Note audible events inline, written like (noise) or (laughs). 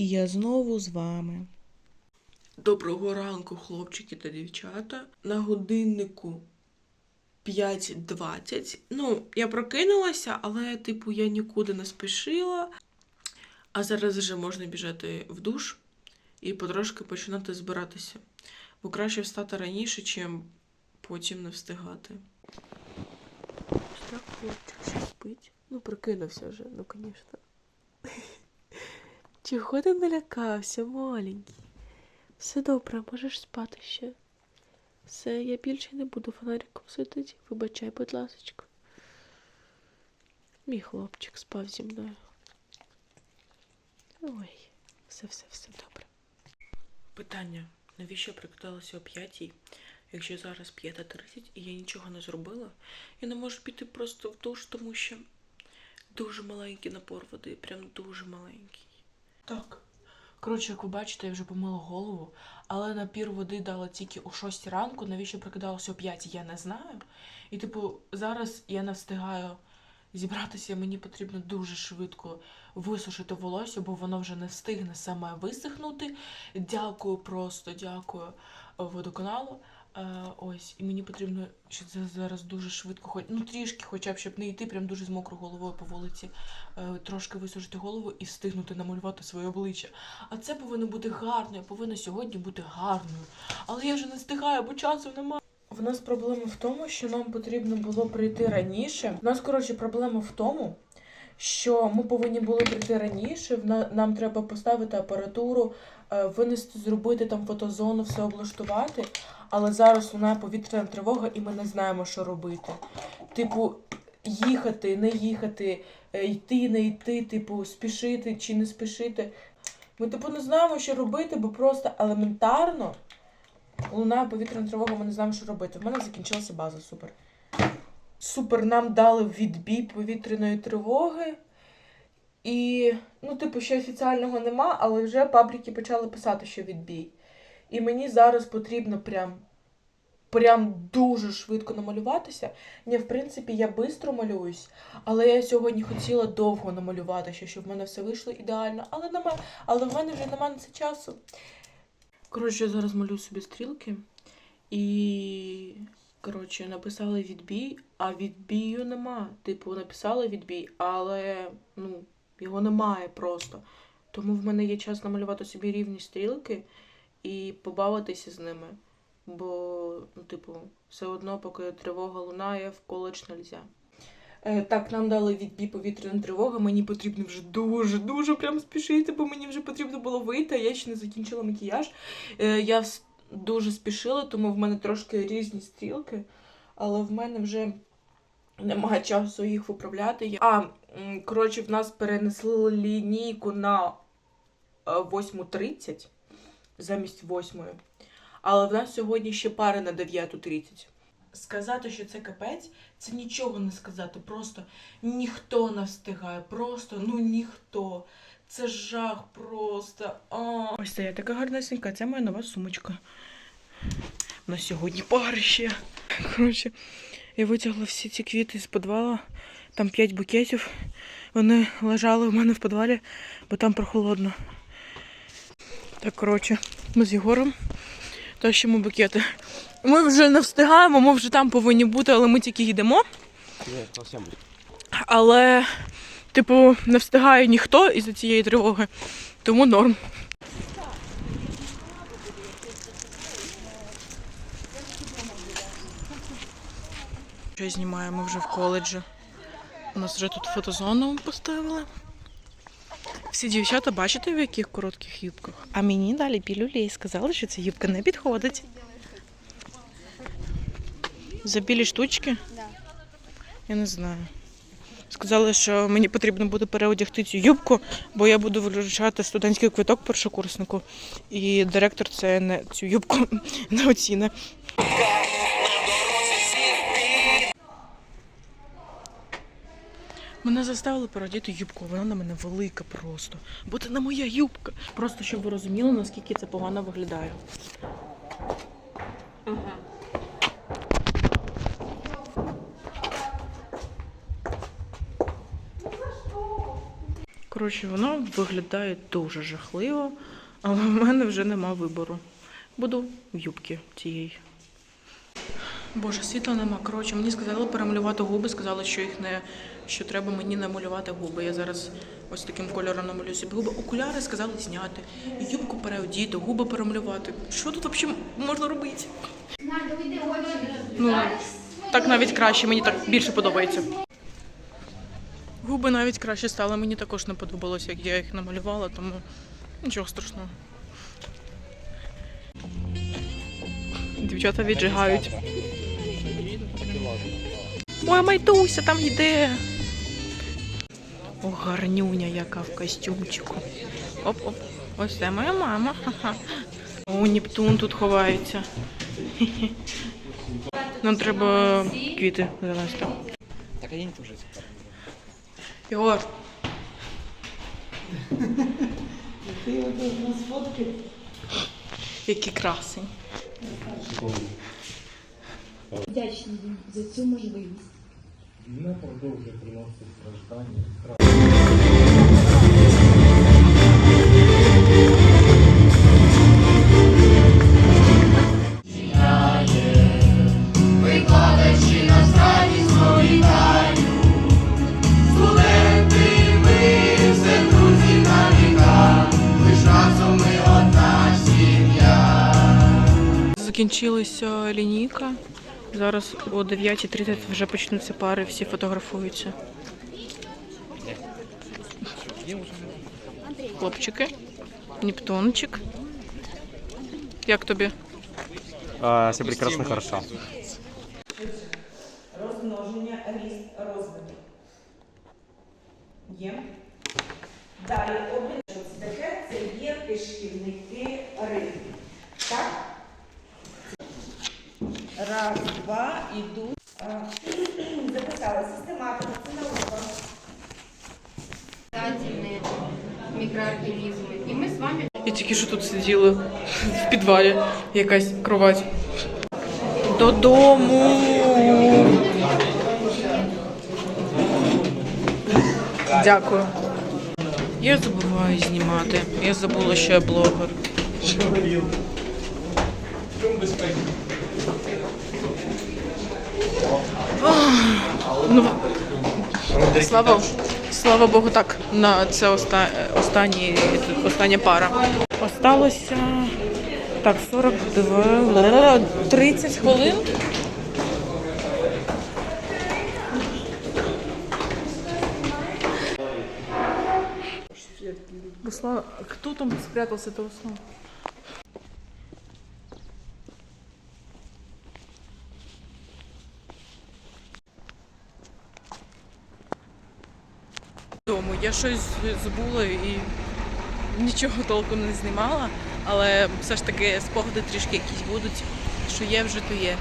і я знову з вами. Доброго ранку, хлопчики та дівчата. На годиннику 5.20. Ну, я прокинулася, але, типу, я нікуди не спішила. А зараз вже можна біжати в душ і потрошки починати збиратися. Бо краще встати раніше, чим потім не встигати. Так ще спить. Ну, прикинувся вже, ну, звісно. Чого ти налякався, маленький? Все добре, можеш спати ще. Все, я більше не буду фонариком світити. Вибачай, будь ласочка. Мій хлопчик спав зі мною. Ой, все, все, все добре. Питання: навіщо прикидалася о п'ятій, якщо зараз 5.30 і я нічого не зробила? Я не можу піти просто в душ, тому що дуже маленький напор води, прям дуже маленький. Так. Коротше, як ви бачите, я вже помила голову, але напір води дала тільки о 6 ранку, навіщо прикидалося о 5, я не знаю. І, типу, зараз я не встигаю зібратися, мені потрібно дуже швидко висушити волосся, бо воно вже не встигне саме висохнути. Дякую, просто дякую водоканалу. Е, ось, і мені потрібно що це зараз дуже швидко, хоч ну трішки, хоча б щоб не йти прям дуже з мокрою головою по вулиці, е, трошки висушити голову і встигнути намалювати своє обличчя. А це повинно бути гарно, я повинна сьогодні бути гарною. Але я вже не встигаю, бо часу немає. В нас проблема в тому, що нам потрібно було прийти раніше. У нас, коротше, проблема в тому, що ми повинні були прийти раніше. Нам треба поставити апаратуру, винести, зробити там фотозону, все облаштувати. Але зараз лунає повітряна тривога, і ми не знаємо, що робити. Типу, їхати, не їхати, е, йти, не йти, типу, спішити чи не спішити. Ми, типу, не знаємо, що робити, бо просто елементарно лунає повітряна тривога, ми не знаємо, що робити. В мене закінчилася база, супер. Супер, нам дали відбій повітряної тривоги. І, ну, типу, ще офіціального нема, але вже пабліки почали писати, що відбій. І мені зараз потрібно прям, прям дуже швидко намалюватися. Ні, в принципі, я швидко малююсь, але я сьогодні хотіла довго намалюватися, щоб в мене все вийшло ідеально. Але, нема, але в мене вже немає на це часу. Коротше, я зараз малюю собі стрілки. І, коротше, написали відбій, а відбію нема. Типу, написали відбій, але ну, його немає просто. Тому в мене є час намалювати собі рівні стрілки і побавитися з ними. Бо, ну, типу, все одно, поки тривога лунає, в коледж нельзя. Е, так, нам дали відбій повітряна тривога. Мені потрібно вже дуже, дуже прям спішити, бо мені вже потрібно було вийти, а я ще не закінчила макіяж. Е, я дуже спішила, тому в мене трошки різні стрілки, але в мене вже немає часу їх виправляти. А, коротше, в нас перенесли лінійку на е, 8.30 замість 8. Але в нас сьогодні ще пари на 9.30. Сказати, що це капець, це нічого не сказати. Просто ніхто не встигає. Просто ну ніхто. Це жах просто. А. Ось це я така гарнесенька, це моя нова сумочка. На сьогодні пари ще. Коротше, я витягла всі ці квіти з підвала. Там 5 букетів. Вони лежали у мене в підвалі, бо там прохолодно. Так, коротше, ми з Єгором тащимо букети. Ми вже не встигаємо, ми вже там повинні бути, але ми тільки йдемо. Але, типу, не встигає ніхто із-за цієї тривоги, тому норм. Що знімаємо вже в коледжі. У нас вже тут фотозону поставили. Всі дівчата бачите, в яких коротких юбках. А мені далі пілюлі і сказали, що ця юбка не підходить. За білі штучки? Да. Я не знаю. Сказали, що мені потрібно буде переодягти цю юбку, бо я буду вручати студентський квиток першокурснику. І директор це не цю юбку (laughs) не оціне. Мене заставили переодіти юбку, вона на мене велика просто. Бо це не моя юбка. Просто щоб ви розуміли, наскільки це погано виглядає. Коротше, воно виглядає дуже жахливо, але в мене вже нема вибору. Буду в юбці цієї. Боже, світла нема. Коротше, мені сказали перемалювати губи, сказали, що їх не що треба мені намалювати губи. Я зараз ось таким кольором намалюю собі губи. Окуляри сказали зняти, юбку переодіти, губи перемалювати. Що тут взагалі можна робити? Ну, так навіть краще, мені так більше подобається. Губи навіть краще стали, мені також не подобалося, як я їх намалювала, тому нічого страшного. Дівчата віджигають. Ой, Майтуся там йде. О, гарнюня яка в костюмчику. Оп-оп. Ось це моя мама. Ха-ха. О, Нептун тут ховається. Нам треба квіти занести. Так они тоже. Єгор. Які красень. Вдячний за цю можливість. Війна продовжує приносити страждання. Закінчилася лінійка. Зараз о 9.30 вже почнуться пари, всі фотографуються. Хлопчики. Нептунчик. Як тобі? А, все прекрасно, хорошо. розмноження, ріст, розвиток. Є. Далі обмін таке це є кишківники риби. Так? Раз, два, ідуть. А, (clears throat) Записали систематика, це наука. питательные микроорганизмы. И мы с вами Я тільки що тут сиділа в підвалі, якась кровать. Додому. Дякую. Я забуваю знімати. Я забула, що я блогер. Ах, Ну, слава, слава Богу, так. На це оста, останні, остання пара. Осталося так, 42, 30 хвилин. Руслан, кто там спрятался этого сна? Дому. Я щось забула і нічого толком не знімала, але все ж таки спогади трішки якісь будуть. Що є вже, то є.